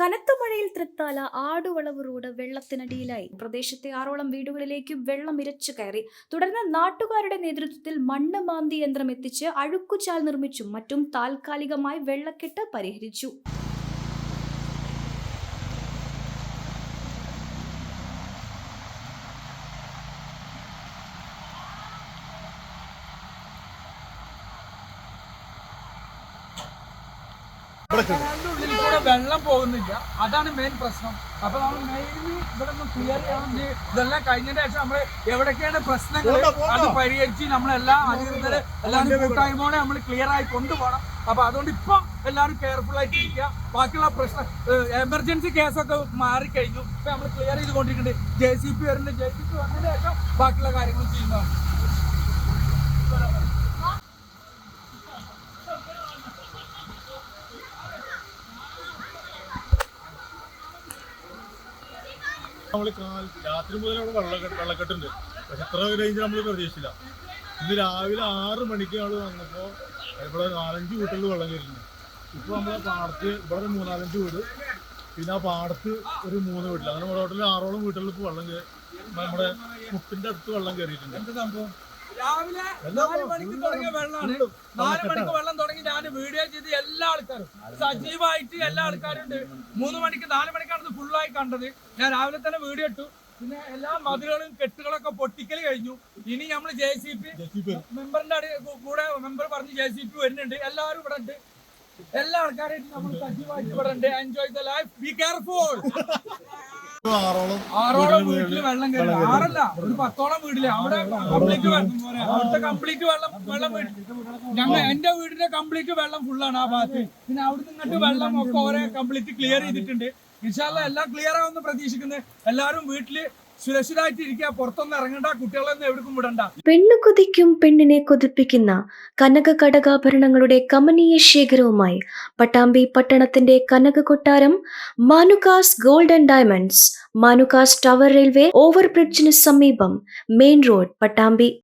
കനത്ത മഴയിൽ തൃത്താല ആടുവളവ് റോഡ് വെള്ളത്തിനടിയിലായി. പ്രദേശത്തെ ആറോളം വീടുകളിലേക്കും വെള്ളം ഇരച്ചു കയറി. തുടർന്ന് നാട്ടുകാരുടെ നേതൃത്വത്തിൽ മണ്ണ് മാന്തി യന്ത്രം എത്തിച്ച് അഴുക്കുചാൽ നിർമ്മിച്ചും. മറ്റും താൽക്കാലികമായി വെള്ളക്കെട്ട് പരിഹരിച്ചു. കൂടെ വെള്ളം പോകുന്നില്ല. അതാണ് മെയിൻ പ്രശ്നം. അപ്പൊ നമ്മൾ മെയിൻലി ഇവിടെ ഒന്ന് ക്ലിയർ ചെയ്യാൻ ഇതെല്ലാം കഴിഞ്ഞതിന് ശേഷം നമ്മൾ എവിടൊക്കെയാണ് പ്രശ്നങ്ങൾ അത് പരിഹരിച്ച് നമ്മളെല്ലാ അധികൃതരെ എല്ലാവരും കൂട്ടായ്മയോടെ നമ്മൾ ക്ലിയർ ആയി കൊണ്ടുപോകണം. അപ്പൊ അതുകൊണ്ട് ഇപ്പൊ എല്ലാവരും കെയർഫുൾ ആയിട്ട് ഇരിക്കുക ബാക്കിയുള്ള പ്രശ്നം എമർജൻസി കേസൊക്കെ മാറിക്കഴിഞ്ഞു. ഇപ്പൊ നമ്മൾ ക്ലിയർ ചെയ്തുകൊണ്ടിരിക്കുന്നുണ്ട്. ജെ സി പി വരുന്നുണ്ട്. ജെ സി പി വന്നതിന് ശേഷം ബാക്കിയുള്ള കാര്യങ്ങൾ ചെയ്യുന്നതാണ്. നമ്മൾ രാത്രി മുതൽ അവിടെ വെള്ളക്കെട്ട് വെള്ളക്കെട്ടുണ്ട്. പക്ഷെ എത്ര റേഞ്ച് നമ്മൾ പ്രതീക്ഷിച്ചില്ല. ഇന്ന് രാവിലെ ആറ് മണിക്ക് ആൾ വന്നപ്പോൾ ഇവിടെ നാലഞ്ച് വീട്ടുകളിൽ വെള്ളം കയറിയിരുന്നു ഇപ്പോൾ നമ്മളെ പാടത്ത് ഇവിടെ ഒരു മൂന്നാലഞ്ച് വീട്. പിന്നെ ആ പാടത്ത് ഒരു മൂന്ന് വീട്ടിൽ അങ്ങനെ ഹോട്ടലിൽ ആറോളം വീട്ടുകളിൽ ഇപ്പോൾ വെള്ളം കയറി നമ്മുടെ മുട്ടിന്റെ അടുത്ത് വെള്ളം കയറിയിട്ടുണ്ട്. എന്താ സംഭവം? രാവിലെ വെള്ളം വീഡിയോ ചെയ്ത് എല്ലാ ആൾക്കാരും സജീവമായിട്ട് എല്ലാ ആൾക്കാരും ഉണ്ട്. മൂന്ന് മണിക്ക് നാല് മണിക്കാണ് ഇത് ഫുള്ളായി കണ്ടത്. ഞാൻ രാവിലെ തന്നെ വീഡിയോ ഇട്ടു. പിന്നെ എല്ലാ മതിലുകളും കെട്ടുകളൊക്കെ പൊട്ടിക്കൽ കഴിഞ്ഞു. ഇനി നമ്മൾ ജെ സി പി മെമ്പറിന്റെ അടി കൂടെ മെമ്പർ പറഞ്ഞ് ജെ സി പി വരുന്നുണ്ട്. എല്ലാവരും ഇവിടെ ഉണ്ട്. എല്ലാ ആൾക്കാരായിട്ട് നമ്മൾ സജീവമായിട്ട് ഇവിടെ ഉണ്ട്. Enjoy the life be careful ആറോളം ആറോളം വീട്ടിൽ വെള്ളം കയറി ആറല്ല ഒരു പത്തോളം വീട്ടിൽ. അവിടെ കംപ്ലീറ്റ് വെള്ളം അവിടുത്തെ കംപ്ലീറ്റ് വെള്ളം വെള്ളം ഞങ്ങൾ എന്റെ വീടിന്റെ കംപ്ലീറ്റ് വെള്ളം ഫുള്ളാണ് ആ ഭാഗത്ത്. പിന്നെ അവിടുന്ന് ഇങ്ങോട്ട് വെള്ളം ഒക്കെ ഓരോ കംപ്ലീറ്റ് ക്ലിയർ ചെയ്തിട്ടുണ്ട്. ഇൻഷാല്ല എല്ലാം ക്ലിയർ ആവുമെന്ന് പ്രതീക്ഷിക്കുന്നത് എല്ലാവരും വീട്ടിൽ സുരക്ഷിതമായിട്ട് ഇരിക്കുക പുറത്തൊന്നും ഇറങ്ങണ്ട പെണ്ണു കൊതിക്കും പെണ്ണിനെ കൊതിപ്പിക്കുന്ന കനക കടകാഭരണങ്ങളുടെ കമനീയ ശേഖരവുമായി പട്ടാമ്പി പട്ടണത്തിന്റെ കനക കൊട്ടാരം Manukas gold and diamonds Manukas tower railway ഓവർബ്രിഡ്ജിന് സമീപം മെയിൻ റോഡ് പട്ടാമ്പി